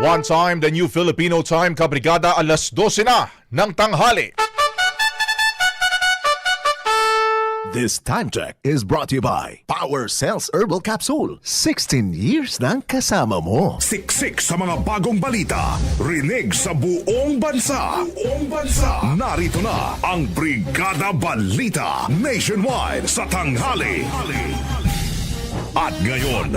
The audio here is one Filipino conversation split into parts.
One time, the new Filipino time, kabrigada, alas 12 na ng tanghali. This time check is brought to you by Power Cells Herbal Capsule. 16 years ng kasama mo. Siksik sa mga bagong balita. Rinig sa buong bansa. Buong bansa. Narito na ang Brigada Balita Nationwide sa tanghali. At ngayon,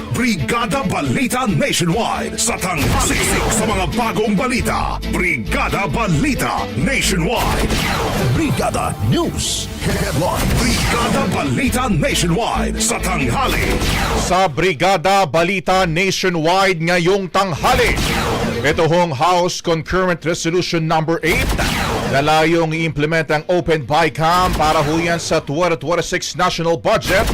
Brigada Balita Nationwide sa tanghali. Sa mga bagong balita. Brigada Balita Nationwide. Brigada News Headline. Brigada Balita Nationwide sa tanghali. Sa Brigada Balita Nationwide ngayong tanghali. Ito hong House Concurrent Resolution Number 8 na layong i-implement ang Open BICAM para huyan sa 2026 National Budget.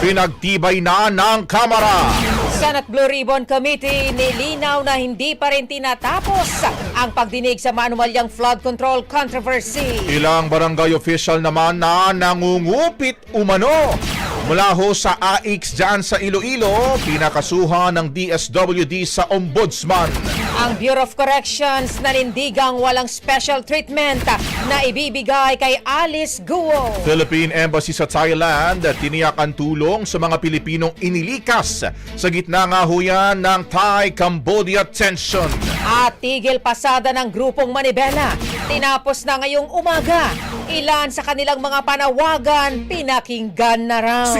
Pinagtibay na ng Kamara. Senate Blue Ribbon Committee nilinaw na hindi pa rin tinatapos ang pagdinig sa maanumalyang flood control controversy. Ilang barangay official naman na nangungupit umano. Mula ho sa AX dyan sa Iloilo, pinakasuhan ng DSWD sa Ombudsman. Ang Bureau of Corrections nanindigang walang special treatment na ibibigay kay Alice Guo. Philippine Embassy sa Thailand tiniyak ang tulong sa mga Pilipinong inilikas sa gitna nga ho yan ng Thai-Cambodia tension. At tigil pasada ng grupong Manibela. Tinapos na ngayong umaga. Ilan sa kanilang mga panawagan pinakinggan na raw.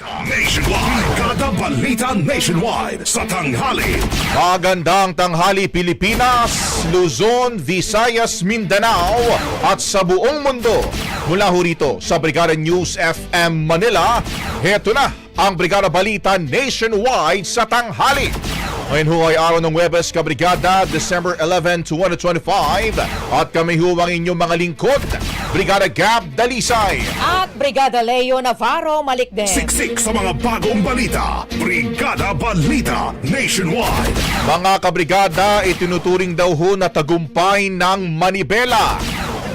Nationwide. Brigada Balita Nationwide sa tanghali. Magandang tanghali Pilipinas, Luzon, Visayas, Mindanao at sa buong mundo. Mula ho rito sa Brigada News FM Manila, heto na ang Brigada Balita Nationwide sa tanghali. Ngayon ho ay araw ng Webes Kabrigada, December 11, 2025 at kami ho ang inyong mga lingkod, Brigada Gab Dalisay. At Brigada Leo Navarro Malikden. Siksik sa mga bagong balita. Brigada Balita Nationwide. Mga kabrigada, itinuturing daw ho na tagumpay ng Manibela.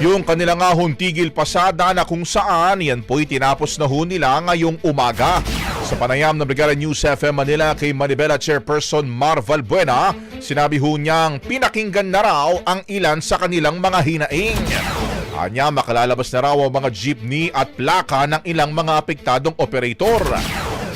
Yung kanilang nga hong tigil pasada na kung saan yan po'y tinapos na ho nila ngayong umaga. Sa panayam ng Brigada News FM Manila kay Manibela Chairperson Marval Buena, sinabi ho niyang pinakinggan na raw ang ilan sa kanilang mga hinaing. Anya makalalabas na raw ang mga jeepney at plaka ng ilang mga apektadong operator.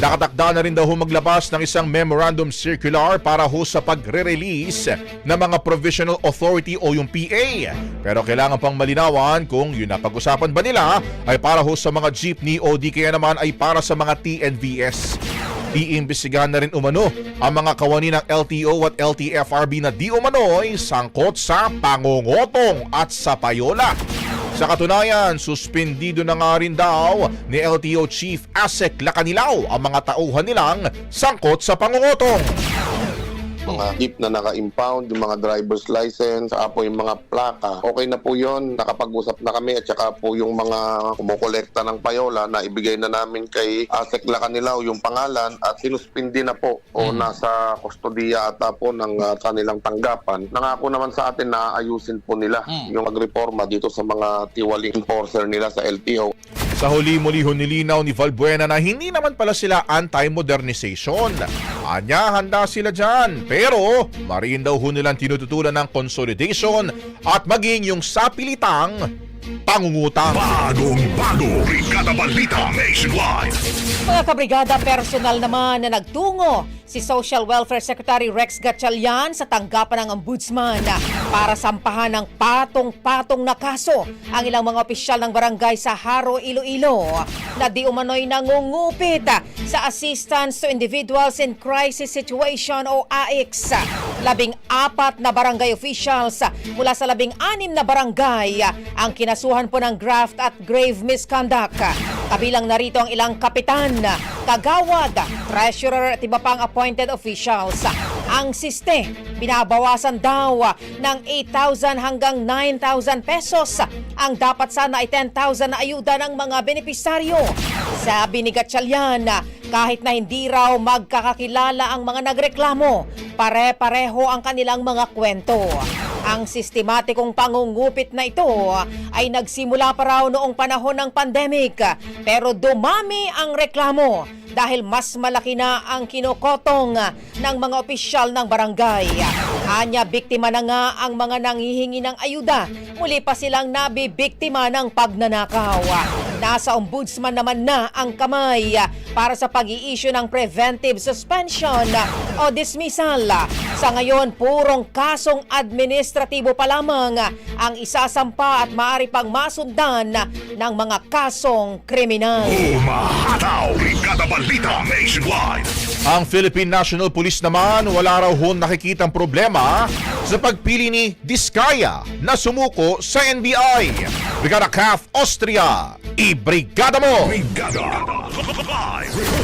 Nakatakda na rin daw maglabas ng isang memorandum circular para ho sa pagre-release ng mga provisional authority o yung PA. Pero kailangan pang malinawan kung yun na pag-usapan ba nila ay para ho sa mga jeepney o di kaya naman ay para sa mga TNVS. Iimbestigahan na rin umano ang mga kawani ng LTO at LTFRB na di umano'y sangkot sa pangungotong at sa payola. Sa katunayan, suspendido na nga rin daw ni LTO Chief Asek Lacanilaw ang mga tauhan nilang sangkot sa pangungotong. Mga jeep na naka-impound, yung mga driver's license, saka po yung mga plaka. Okay na po yon nakapag-usap na kami at saka po yung mga kumukolekta ng payola na ibigay na namin kay Asek Lacanilaw yung pangalan at sinuspindi na po o nasa kustodiya ata po ng ah, kanilang tanggapan. Nangako naman sa atin na ayusin po nila yung pagreforma dito sa mga tiwaling enforcer nila sa LTO. Sa huli muli ho nilinaw ni Valbuena na hindi naman pala sila anti-modernization. Anya, handa sila dyan. Pero, mariin daw ho nilang tinututulan ng consolidation at maging yung sapilitang pangungutang. Bagong bago, Brigada Balita Nationwide. Mga kabrigada, personal naman na nagtungo si Social Welfare Secretary Rex Gatchalian sa tanggapan ng Ombudsman para sampahan ng patong-patong na kaso ang ilang mga opisyal ng barangay sa Haro, Iloilo na di umano'y nangungupit sa Assistance to Individuals in Crisis Situation o AICS. Labing apat na barangay officials mula sa labing anim na barangay ang kinasuhan po ng graft at grave misconduct. Kabilang narito ang ilang kapitan, kagawad, treasurer at iba pang appointed officials. Ang siste, binabawasan daw ng 8,000 hanggang 9,000 pesos. Ang dapat sana ay 10,000 na ayuda ng mga benepisaryo. Sabi ni Gatchalian, kahit na hindi raw magkakakilala ang mga nagreklamo, pare-pareho ang kanilang mga kwento. Ang sistematikong pangungupit na ito ay nagsimula pa raw noong panahon ng pandemic pero dumami ang reklamo dahil mas malaki na ang kinokotong ng mga opisyal ng barangay. Anya biktima na nga ang mga nanghihingi ng ayuda. Muli pa silang nabibiktima ng pagnanakaw. Nasa ombudsman naman na ang kamay para sa pag-i-issue ng preventive suspension o dismissal. Sa ngayon, purong kasong administratibo pa lamang ang isasampa at maaari pang masundan ng mga kasong kriminal. Umahataw, Brigada Balita Nationwide. Ang Philippine National Police naman wala raw ho nakikitang problema sa pagpili ni Diskaya na sumuko sa NBI. Brigada CAF Austria, i-brigada mo! Brigada. Live.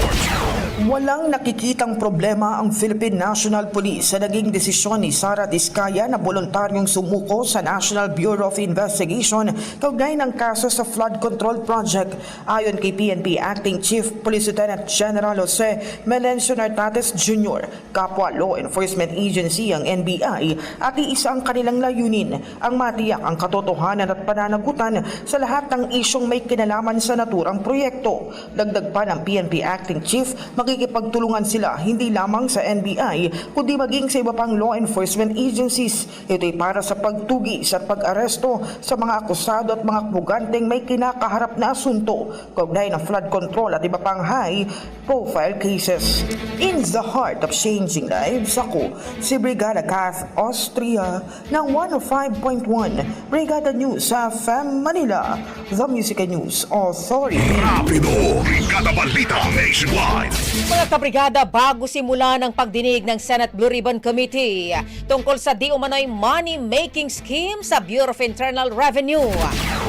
Walang nakikitang problema ang Philippine National Police sa naging desisyon ni Sara Diskaya na voluntaryong sumuko sa National Bureau of Investigation kaugnay ng kaso sa flood control project. Ayon kay PNP Acting Chief Police Lieutenant General Jose Melencio Nartates Jr., kapwa law enforcement agency ang NBI at iisa ang kanilang layunin ang matiyak ang katotohanan at pananagutan sa lahat ng isyong may kinalaman sa naturang proyekto. Dagdag pa ng PNP Acting Chief, makikipagtulungan sila hindi lamang sa NBI kundi maging sa iba pang law enforcement agencies. Ito'y para sa pagtugis at pag-aresto sa mga akusado at mga puganteng may kinakaharap na asunto kaugnay ng flood control at iba pang high-profile cases. In the heart of changing lives, ako si Brigada Kath Austria ng 105.1 Brigada News sa FM Manila, The Music News Authority. Rapido, Brigada Balita Nationwide. Mga kabrigada, bago simula ng pagdinig ng Senate Blue Ribbon Committee tungkol sa di umano'y money-making scheme sa Bureau of Internal Revenue,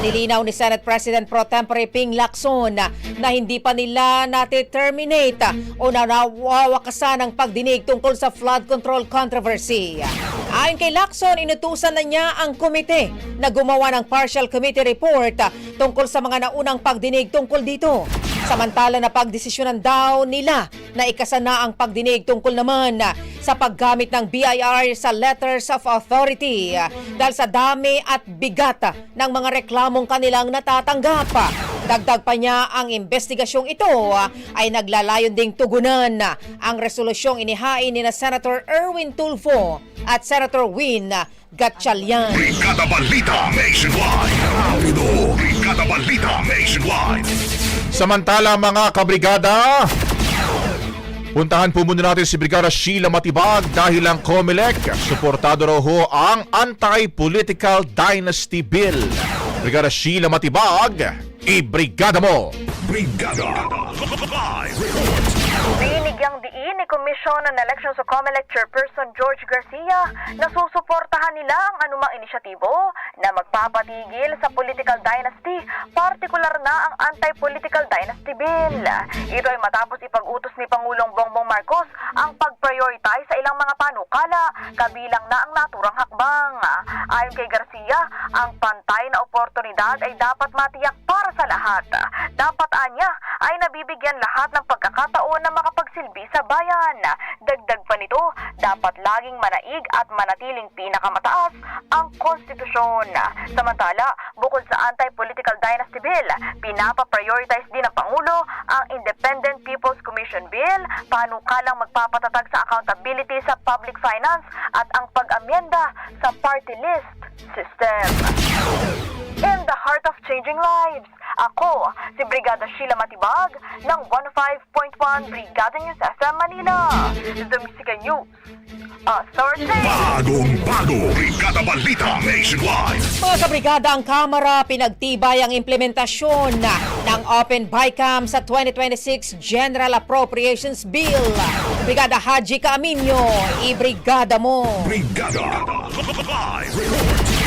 nilinaw ni Senate President Pro Tempore Ping Lacson na hindi pa nila nati-terminate o nawawakasan ang pagdinig tungkol sa flood control controversy. Ayon kay Lacson, inutusan na niya ang komite na gumawa ng partial committee report tungkol sa mga naunang pagdinig tungkol dito. Samantala na pagdesisyonan daw nila na ikasana ang pagdinig tungkol naman sa paggamit ng BIR sa letters of authority dahil sa dami at bigat ng mga reklamong kanilang natatanggap. Dagdag pa niya ang investigasyong ito ah, ay naglalayon ding tugunan ah, ang resolusyong inihain ni na Senator Erwin Tulfo at Senator Win Gatchalian. Brigada Balita Nationwide. Rapido. Brigada Balita Nationwide. Samantala mga kabrigada, puntahan po muna natin si Brigada Sheila Matibag dahil ang COMELEC, suportado raw ho ang Anti-Political Dynasty Bill. Brigada Sheila Matibag, i-brigada mo! Brigada. Live report. Binigyang diin ni Komisyon ng Election sa COMELEC Chairperson George Garcia na susuportahan nila ang anumang inisyatibo na magpapatigil sa political dynasty, partikular na ang Anti-Political Dynasty Bill. Ito ay matapos ipag-utos ni Pangulong Bongbong Marcos ang pag-prioritize sa ilang mga panukala, kabilang na ang naturang hakbang. Ayon kay Garcia, ang pantay na oportunidad ay dapat matiyak para sa lahat. Dapat anya ay nabibigyan lahat ng pagkakataon na makapagsilbi sa bayan. Dagdag pa nito, dapat laging manaig at manatiling pinakamataas ang konstitusyon. Samantala, bukod sa Anti-Political Dynasty Bill, pinapa-prioritize din ng Pangulo ang Independent People's Commission Bill, panukalang magpapatatag sa accountability sa public finance at ang pag-amyenda sa party list system. In the heart of changing lives, ako si Brigada Sheila Matibag ng 105.1 Brigada News FM Manila. The Music News Authority. Bagong bago. Brigada Balita Nationwide. Mga kabrigada, ang Kamara pinagtibay ang implementasyon ng Open BICAM sa 2026 General Appropriations Bill. Brigada Haji Kaaminyo, i-brigada mo! Brigada. Live report.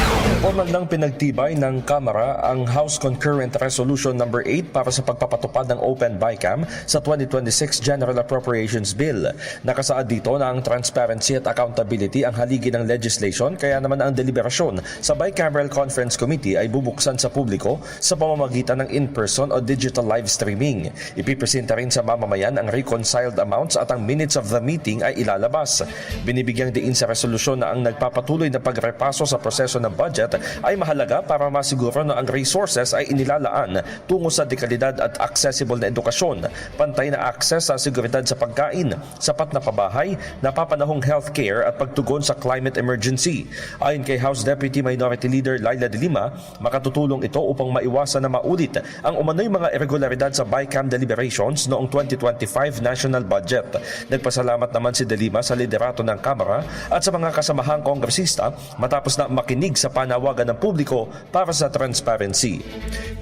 Formal ng pinagtibay ng Kamara ang House Concurrent Resolution Number 8 para sa pagpapatupad ng Open BICAM sa 2026 General Appropriations Bill. Nakasaad dito na ang transparency at accountability ang haligi ng legislation kaya naman ang deliberasyon sa Bicameral Conference Committee ay bubuksan sa publiko sa pamamagitan ng in-person o digital live streaming. Ipipresenta rin sa mamamayan ang reconciled amounts at ang minutes of the meeting ay ilalabas. Binibigyang diin sa resolusyon na ang nagpapatuloy na pagrepaso sa proseso ng budget ay mahalaga para masiguro na ang resources ay inilalaan tungo sa dekalidad at accessible na edukasyon, pantay na access sa seguridad sa pagkain, sapat na pabahay, napapanahong healthcare at pagtugon sa climate emergency. Ayon kay House Deputy Minority Leader Laila De Lima, makatutulong ito upang maiwasan na maulit ang umano'y mga irregularidad sa BICAM deliberations noong 2025 national budget. Nagpasalamat naman si De Lima sa liderato ng Kamara at sa mga kasamahang kongresista matapos na makinig sa panawagan ng publiko para sa transparency.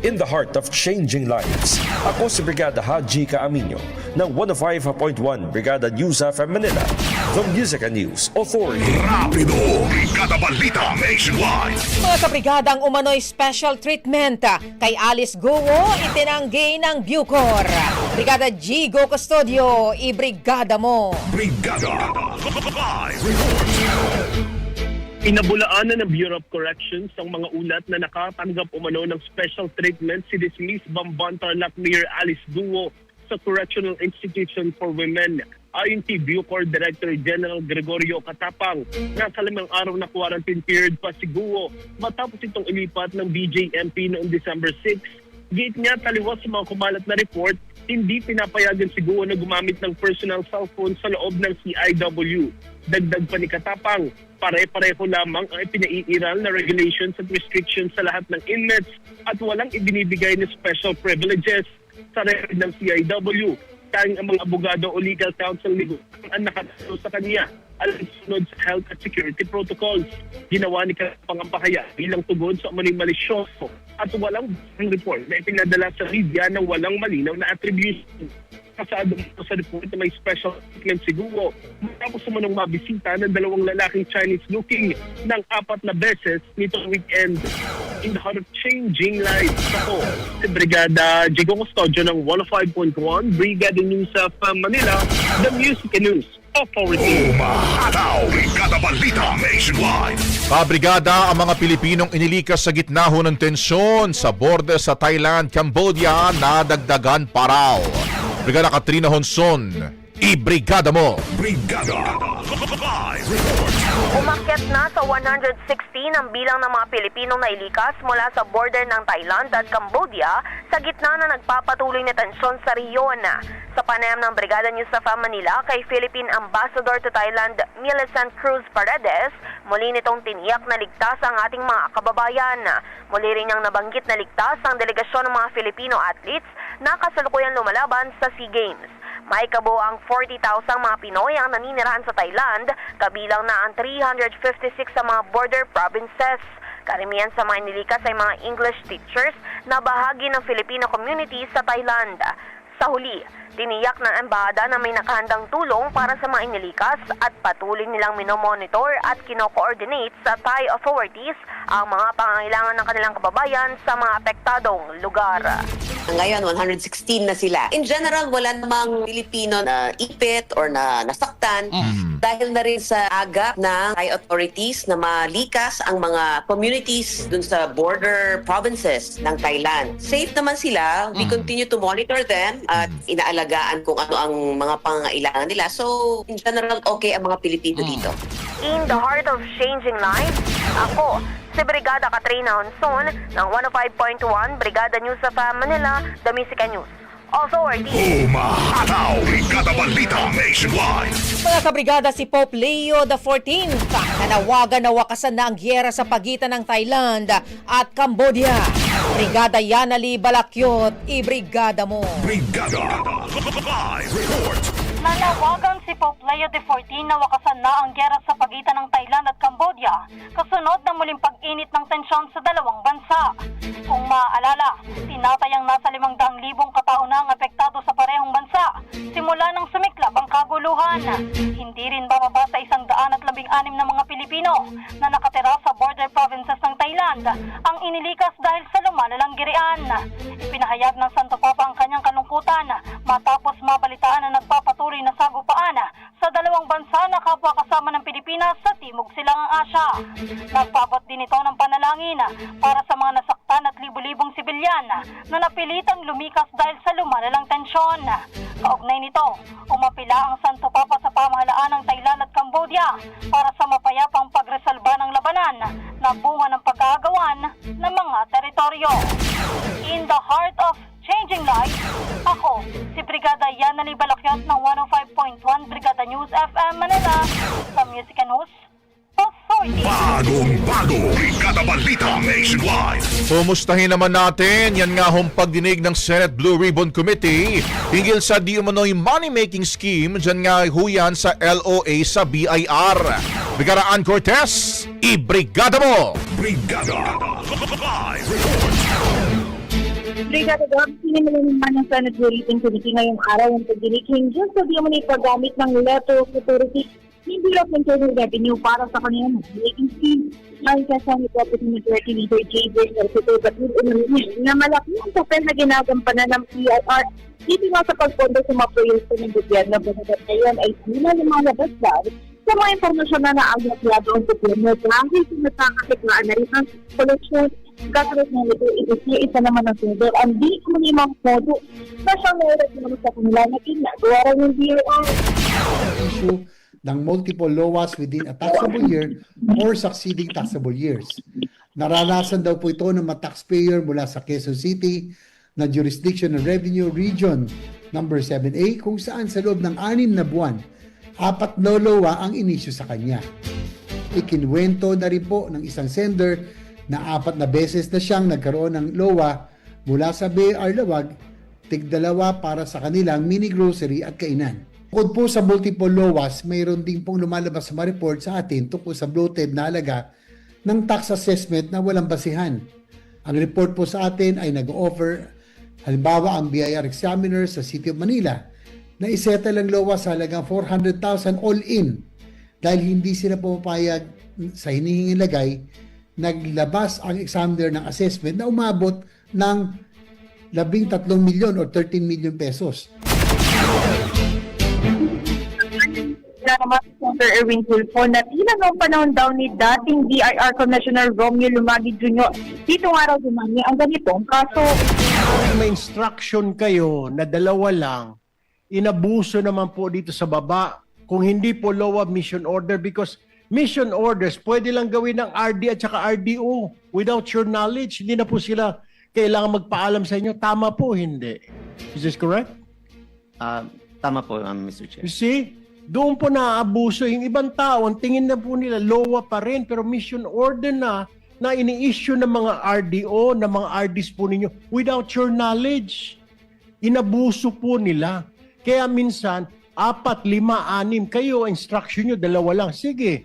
In the heart of changing lives, ako si Brigada Haji Kaaminyo ng 105.1 Brigada News FM Manila, The Music and News Authority. Rapido. Brigada Balita Nationwide. Mga kabrigada, ang umano'y special treatment kay Alice Guo itinanggi ng Bucor. Brigada Gigo Custodio, i-brigada mo! Brigada. Live report. Inabulaan na ng Bureau of Corrections ang mga ulat na nakatanggap umano ng special treatment si dismissed Bamban Tarlac Mayor Alice Duo sa Correctional Institution for Women. Ayon kay Bucor Director General Gregorio Katapang, nasa limang araw na quarantine period pa si Guo matapos itong ilipat ng BJMP noong December 6. Gate niya taliwas sa mga kumalat na report, hindi pinapayagan si Guo na gumamit ng personal cellphone sa loob ng CIW. Dagdag pa ni Katapang, pare-pareho lamang ang ipinaiiral na regulations at restrictions sa lahat ng inmates at walang ibinibigay na special privileges sa record ng CIW. Tanging ang mga abogado o legal counsel ni ang nakatalo sa kanya alinsunod sa health at security protocols. Ginawa ni Katapang ang pahaya bilang tugon sa umaning malisyoso at walang report na ipinadala sa media ng walang malinaw na attribution kasado mo sa report na may special treatment siguro matapos sumunong mabisita ng dalawang lalaking Chinese looking ng apat na beses nitong weekend. In the heart of changing lives ako, si Brigada Jigo Custodio ng 105.1 Brigada News of Manila, The Music and News Authority. Umahataw. Brigada Balita Nationwide. Kabrigada ang mga Pilipinong inilikas sa gitna ho ng tensyon sa border sa Thailand, Cambodia, nadagdagan pa raw. Brigada Katrina Honson, ibrigada mo. Brigada Live Report. Umakyat na sa 116 ang bilang ng mga Pilipinong nailikas mula sa border ng Thailand at Cambodia sa gitna na nagpapatuloy na tensyon sa riyon. Sa panayam ng Brigada News sa Manila kay Philippine Ambassador to Thailand Millicent Cruz Paredes, muli nitong tiniyak na ligtas ang ating mga kababayan. Muli rin niyang nabanggit na ligtas ang delegasyon ng mga Filipino athletes na kasalukuyan lumalaban sa SEA Games. May kabo ang 40,000 mga Pinoy ang naninirahan sa Thailand, kabilang na ang 356 sa mga border provinces. Karamihan sa mga inilikas ay mga English teachers na bahagi ng Filipino community sa Thailand. Sa huli, tiniyak ng embahada na may nakahandang tulong para sa mga inilikas at patuloy nilang minomonitor at kino-coordinate sa Thai authorities ang mga pangangailangan ng kanilang kababayan sa mga apektadong lugar. Ngayon, 116 na sila. In general, wala namang Pilipino na ipit or na nasaktan dahil na rin sa agap ng Thai authorities na malikas ang mga communities dun sa border provinces ng Thailand. Safe naman sila. We continue to monitor them at inaalagaan kung ano ang mga pangangailangan nila. So, in general, okay ang mga Pilipino dito. In the heart of changing lives, ako, si Brigada Katrina Honson ng 105.1 Brigada News of Manila, The Music News. Authority. Umahataw. Brigada Balita Nationwide. Mga kabrigada si Pope Leo XIV nanawagan na wakasan na ang gyera sa pagitan ng Thailand at Cambodia. Brigada Yanali Balakyot, ibrigada mo. Brigada Live Report. Nanawagan si Pope Leo XIV na wakasan na ang gera sa pagitan ng Thailand at Cambodia kasunod ng muling pag-init ng tensyon sa dalawang bansa. Kung maaalala, tinatayang nasa 500,000 katao na ang apektado sa parehong bansa simula kaguluhan. Hindi rin bababa sa 116 na mga Pilipino na nakatira sa border provinces ng Thailand ang inilikas dahil sa lumalalang girian. Ipinahayag ng Santo Papa ang kanyang kalungkutan matapos mabalitaan na nagpapatuloy na sagupaan sa dalawang bansa na kapwa kasama ng Pilipinas sa Timog Silangang Asya. Nagpabot din ito ng panalangin para sa mga nasaktan at libu-libong sibilyan na napilitang lumikas dahil sa lumalalang tensyon. Kaugnay nito, umapila ang Santo Papa sa pamahalaan ng Thailand at Cambodia para sa mapayapang pagresolba ng labanan na bunga ng pagkagawan ng mga teritoryo. In the heart of changing lives, ako, si Brigada Yanali Balakyot ng 105.1 Brigada News FM Manila sa Music and News Authority. Bagong bago. Brigada Balita Nationwide. Kumustahin naman natin, yan nga hong pagdinig ng Senate Blue Ribbon Committee hinggil sa di umano'y money-making scheme dyan nga huyan sa LOA sa BIR. Brigada Ann Cortez, ibrigada mo! Brigada Live Report. Brigada Gab, sinimula naman ng Senate Bulletin Committee ngayong araw ang pagdinig hinggil sa di mo paggamit ng letter of authority ng Bureau of Internal Revenue para sa kanilang making scheme. Ayon kay Senate Deputy Majority Leader J. Versito Batid Umanin na malaki ang papel na ginagampanan ng PIR dito nga sa pagpondo sa mga proyekto ng gobyerno. Bagamat ngayon ay sila lumalabas daw sa mga impormasyon na naaagaplado ang gobyerno dahil sa nagkakakitlaan na rin ang koleksyon Kasunod na nito, ito siya isa naman ang sunod. Ang di ko limang modo na siya meron naman sa kanila na ginagawa rin ng BIR. issue ng multiple LOAs within a taxable year or succeeding taxable years. Naranasan daw po ito ng mga taxpayer mula sa Quezon City na jurisdiction ng Revenue Region number 7A kung saan sa loob ng anim na buwan, apat na LOA ang inisyu sa kanya. Ikinwento na rin po ng isang sender na apat na beses na siyang nagkaroon ng LOA mula sa BR Lawag, tigdalawa para sa kanilang mini grocery at kainan. Bukod po sa multiple LOAs, mayroon din pong lumalabas sa mga report sa atin tungkol sa bloated na halaga ng tax assessment na walang basihan. Ang report po sa atin ay nag-offer halimbawa ang BIR examiner sa City of Manila na isettle ang LOA sa halagang 400,000 all in dahil hindi sila pumapayag sa hinihinging lagay naglabas ang examiner ng assessment na umabot ng 13 milyon or 13 million pesos. si Senator Erwin Tulfo na tila noong panahon daw ni dating DIR Commissioner Romeo Lumagi Jr. Dito nga raw dumami ang ganitong kaso. may instruction kayo na dalawa lang, inabuso naman po dito sa baba. Kung hindi po law of mission order because mission orders pwede lang gawin ng RD at saka RDO without your knowledge. Hindi na po sila kailangan magpaalam sa inyo. Tama po, hindi. Is this correct? Ah, tama po, um, Mr. Chair. You see? Doon po naaabuso. Yung ibang tao, ang tingin na po nila, LOA pa rin, pero mission order na na ini-issue ng mga RDO, ng mga RDs po ninyo without your knowledge. Inabuso po nila. Kaya minsan, apat, lima, anim, kayo, instruction nyo, dalawa lang. Sige.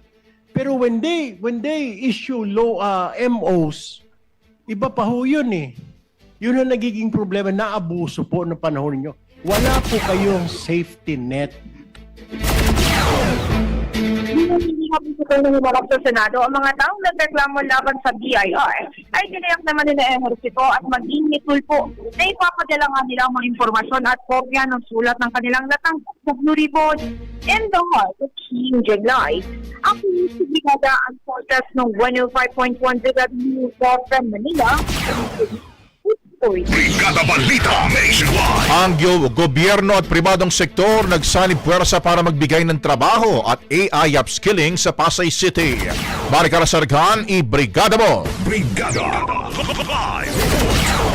Pero when they, when they issue law, uh, MOs, iba pa ho yun eh. Yun ang nagiging problema, naabuso po ng panahon ninyo. Wala po kayong safety net. Hindi kami ito nangimarap sa Senado, ang mga taong nagreklamo laban sa BIR ay tinayak naman nila ehersito at maging nitulpo na ipapadala nga nila ang mga impormasyon at kopya ng sulat ng kanilang natanggap sa Blue Ribbon. In the heart of changing life, ang si Brigada ang forecast ng 105.1 Brigada News from Manila. Brigada Balita Nationwide. Ang gobyerno at pribadong sektor nagsanib puwersa para magbigay ng trabaho at AI upskilling sa Pasay City. Maricar Sargan, i-brigada mo! Brigada Live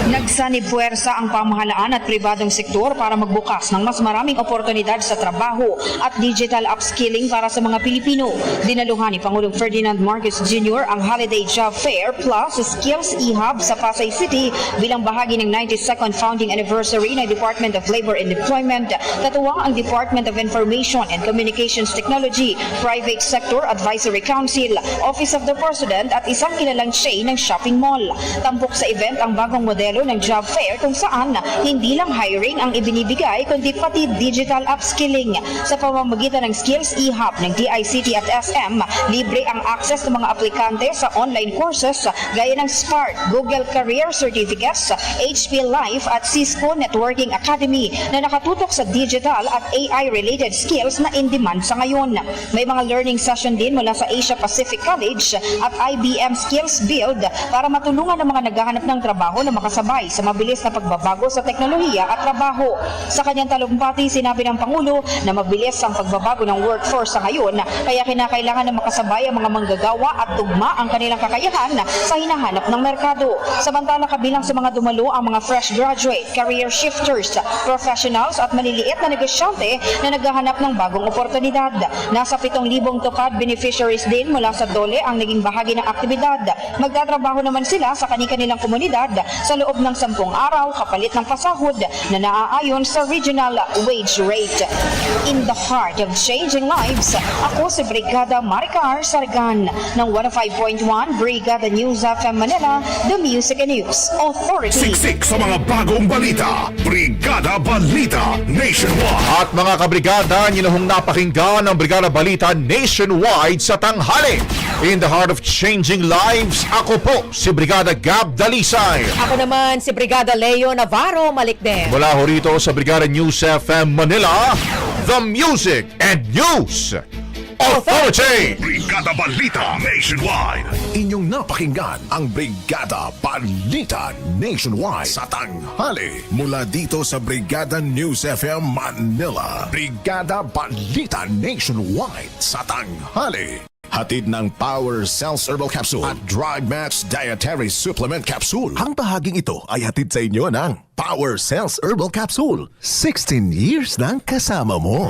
Nagsanib puwersa ang pamahalaan at pribadong sektor para magbukas ng mas maraming oportunidad sa trabaho at digital upskilling para sa mga Pilipino. Dinaluhan ni Pangulong Ferdinand Marcos Jr. ang Holiday Job Fair plus Skills E-Hub sa Pasay City bilang bahagi ng 92nd founding anniversary ng Department of Labor and Employment. Katuwang ang Department of Information and Communications Technology, Private Sector Advisory Council, Office of the President at isang kilalang chain ng shopping mall. Tampok sa event ang bagong modelo ng job fair kung saan hindi lang hiring ang ibinibigay kundi pati digital upskilling. Sa pamamagitan ng Skills E-Hub ng DICT at SM, libre ang access ng mga aplikante sa online courses gaya ng Spark, Google Career Certificates, HP Life at Cisco Networking Academy na nakatutok sa digital at AI-related skills na in-demand sa ngayon. May mga learning session din mula sa Asia Pacific College at IBM Skills Build para matulungan ang mga naghahanap ng trabaho na makasabay sa mabilis na pagbabago sa teknolohiya at trabaho. Sa kanyang talumpati, sinabi ng Pangulo na mabilis ang pagbabago ng workforce sa ngayon kaya kinakailangan na makasabay ang mga manggagawa at tugma ang kanilang kakayahan sa hinahanap ng merkado. Samantala kabilang sa mga dumalo ang mga fresh graduate, career shifters, professionals at maliliit na negosyante na naghahanap ng bagong oportunidad. Nasa 7,000 tupad beneficiaries din mula sa DOLE ang naging bahagi ng aktibidad. Magtatrabaho naman sila sa kanilang komunidad sa loob ng 10 araw kapalit ng pasahod na naaayon sa regional wage rate. In the heart of changing lives, ako si Brigada Maricar Sargan ng 105.1 Brigada News FM Manila, The Music and News Authority. Siksik sa mga bagong balita. Brigada Balita Nationwide. At mga kabrigada, ninuhong napakinggan ang Brigada Balita nationwide sa tanghali. In the heart of changing lives, ako po si Brigada Gab Dalisay. Ako naman si Brigada Leo Navarro Malikden. Mula ho rito sa Brigada News FM Manila, The Music and News Authority. Brigada Balita Nationwide. Inyong napakinggan ang Brigada Balita Nationwide sa tanghali mula dito sa Brigada News FM Manila. Brigada Balita Nationwide sa tanghali. Hatid ng Power Cells Herbal Capsule at Drug Match Dietary Supplement Capsule. Ang bahaging ito ay hatid sa inyo ng Power Cells Herbal Capsule. 16 years nang kasama mo.